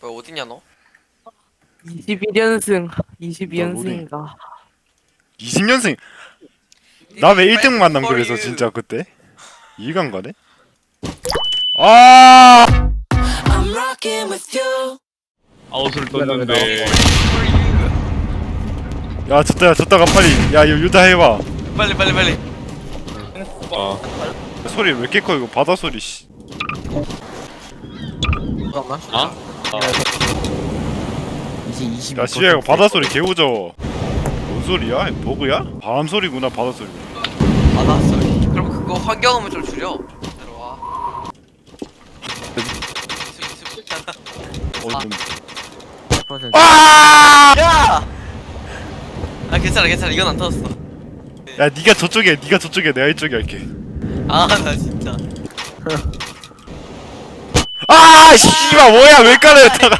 뭐야 어딨냐 너? 21연승 22연승인가. 20년생 나 왜 1등 만남 For 그래서 you. 진짜 그때? 이해가 안 가네? 아! I'm rocking with you. 아웃을 떴는데. 야 졌다 야 졌다가 빨리 야 이거 유다 해봐. 빨리 빨리 빨리. 아. 소리 왜 이렇게 커? 이거 바다 소리 씨. 잠깐만. 아? 이제 20 야 씨야 이거 바다 소리 개우져 뭔 소리야? 버그야? 바람 소리구나 바다 소리. 받았어 그럼 그거 환경음을 좀 줄여. 들어와. 어, 좀... 야! 아 괜찮아 괜찮아. 이건 안 터졌어. 야 니가 저쪽에 니가 저쪽에 내가 이쪽에 할게. 아나 진짜 아 씨발 뭐야 왜 깔아 여기다가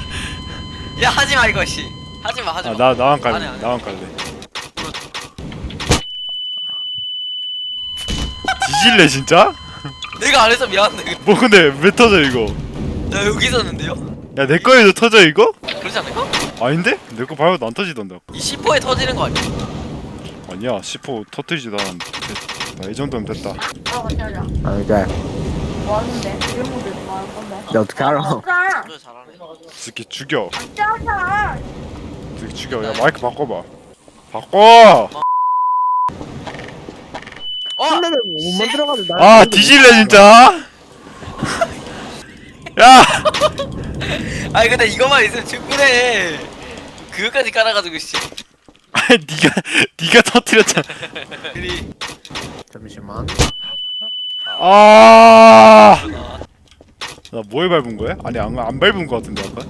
야 하지마 이거 씨 하지마 하지마 아나 나만 깔래 아니, 아니. 나만 깔래 뒤질래 진짜? 내가 안 해서 미안한데 뭐 근데 왜 터져 이거 나 여기 있었는데요? 야 내 거에도 터져 이거? 그렇지 않을까? 아닌데? 내거 밟아도 안 터지던데 이 C4에 터지는 거 아니야? 아니야 10호 터뜨리지도 않았는데 나이 정도면 됐다 어, 맞아. 아 이제 뭐 하는데? 이런 것들 뭐 하는 건데? 야 어떻게 알아? 짜! 그래 잘하네 이 새끼 죽여! 이 새끼 죽여. 야 마이크 바꿔봐. 바꿔! 어! 못만 나아 뒤질래 진짜? 야! 아니 근데 이거만 있으면 충분해. 그거까지 깔아가지고 씨. 아니 니가 니가 터뜨렸잖아. 우리 잠시만 아 나 뭐에 밟은 거야? 아니 안, 안 밟은 거 같은데 아까